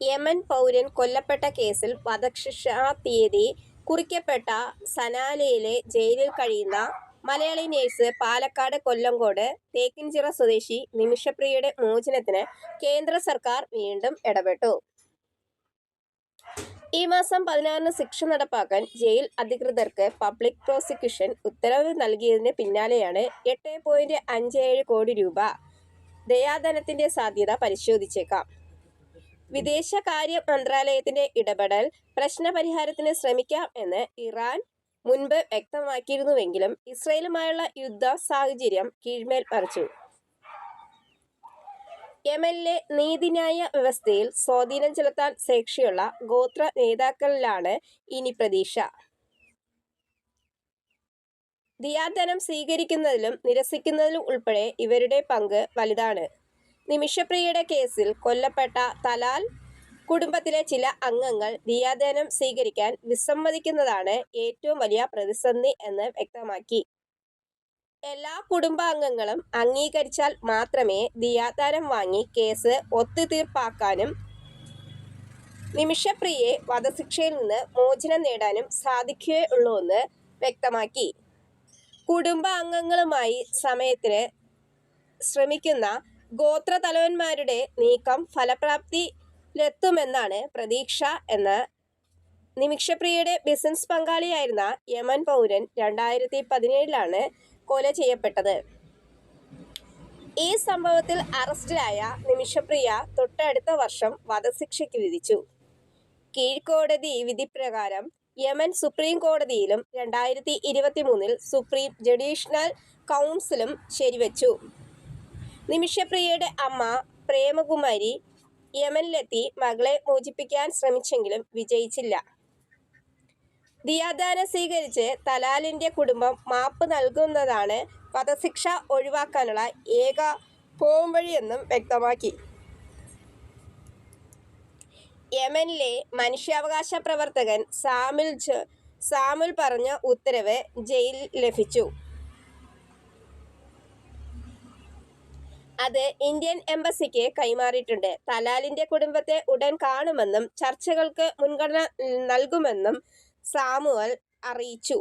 Yemen പൗരൻ കൊല്ലപ്പെട്ട കേസിൽ വധശിക്ഷാ തീയതി കുറിക്കപ്പെട്ട സനാലയിലെ ജയിലിൽ കഴിയുന്ന മലയാളി നേഴ്സ് പാലക്കാട് കൊല്ലങ്കോട് തേക്കിൻചിറ സ്വദേശി നിമിഷപ്രിയയുടെ മോചനത്തിന് കേന്ദ്ര സർക്കാർ വീണ്ടും ഇടപെട്ടു. ഈ മാസം പതിനാറിന് ശിക്ഷ നടപ്പാക്കാൻ ജയിൽ അധികൃതർക്ക് പബ്ലിക് പ്രോസിക്യൂഷൻ ഉത്തരവ് നൽകിയതിന് പിന്നാലെയാണ് എട്ട് പോയിന്റ് അഞ്ച് ഏഴ് കോടി രൂപ ദയാധനത്തിന്റെ സാധ്യത പരിശോധിച്ചേക്കാം. വിദേശകാര്യ മന്ത്രാലയത്തിന്റെ ഇടപെടൽ പ്രശ്നപരിഹാരത്തിന് ശ്രമിക്കാം എന്ന് ഇറാൻ മുൻപ് വ്യക്തമാക്കിയിരുന്നുവെങ്കിലും ഇസ്രയേലുമായുള്ള യുദ്ധ സാഹചര്യം കീഴ്മേൽ മറിച്ചു. യമനിലെ നീതിന്യായ വ്യവസ്ഥയിൽ സ്വാധീനം ചെലുത്താൻ ശേഷിയുള്ള ഗോത്ര നേതാക്കളിലാണ് ഇനി പ്രതീക്ഷ. ദിയാധനം സ്വീകരിക്കുന്നതിലും നിരസിക്കുന്നതിലും ഉൾപ്പെടെ ഇവരുടെ പങ്ക് വലുതാണ്. നിമിഷപ്രിയയുടെ കേസിൽ കൊല്ലപ്പെട്ട തലാൽ കുടുംബത്തിലെ ചില അംഗങ്ങൾ ദിയാദാനം സ്വീകരിക്കാൻ വിസമ്മതിക്കുന്നതാണ് ഏറ്റവും വലിയ പ്രതിസന്ധി എന്ന് വ്യക്തമാക്കി. എല്ലാ കുടുംബാംഗങ്ങളും അംഗീകരിച്ചാൽ മാത്രമേ ദിയാദാനം വാങ്ങി കേസ് ഒത്തുതീർപ്പാക്കാനും നിമിഷപ്രിയയെ വധശിക്ഷയിൽ നിന്ന് മോചനം നേടാനും സാധിക്കുകയുള്ളൂവെന്ന് വ്യക്തമാക്കി. കുടുംബാംഗങ്ങളുമായി സമയത്തിന് ശ്രമിക്കുന്ന ഗോത്രതലവന്മാരുടെ നീക്കം ഫലപ്രാപ്തിയിലെത്തുമെന്നാണ് പ്രതീക്ഷ എന്ന് നിമിഷപ്രിയയുടെ ബിസിനസ് പങ്കാളിയായിരുന്ന യമൻ പൗരൻ രണ്ടായിരത്തി പതിനേഴിലാണ് കൊല ചെയ്യപ്പെട്ടത്. ഈ സംഭവത്തിൽ അറസ്റ്റിലായ നിമിഷപ്രിയ തൊട്ടടുത്ത വർഷം വധശിക്ഷയ്ക്ക് വിധിച്ചു. കീഴ്ക്കോടതി വിധിപ്രകാരം യമൻ സുപ്രീം കോടതിയിലും രണ്ടായിരത്തി ഇരുപത്തി മൂന്നിൽ സുപ്രീം ജുഡീഷ്യൽ കൗൺസിലും ശരിവച്ചു. നിമിഷപ്രിയയുടെ അമ്മ പ്രേമകുമാരി യമനിലെത്തി മകളെ മോചിപ്പിക്കാൻ ശ്രമിച്ചെങ്കിലും വിജയിച്ചില്ല. ദിയാദാനം സ്വീകരിച്ച് തലാലിന്റെ കുടുംബം മാപ്പ് നൽകുന്നതാണ് വധശിക്ഷ ഒഴിവാക്കാനുള്ള ഏക പോംവഴിയെന്നും വ്യക്തമാക്കി. യമനിലെ മനുഷ്യാവകാശ പ്രവർത്തകൻ സാമിൽ സാമുൽ പറഞ്ഞ ഉത്തരവ് ജയിൽ ലഭിച്ചു. അത് ഇന്ത്യൻ എംബസിക്ക് കൈമാറിയിട്ടുണ്ട്. തലാലിന്റെ കുടുംബത്തെ ഉടൻ കാണുമെന്നും ചർച്ചകൾക്ക് മുൻഗണന നൽകുമെന്നും സാമുവൽ അറിയിച്ചു.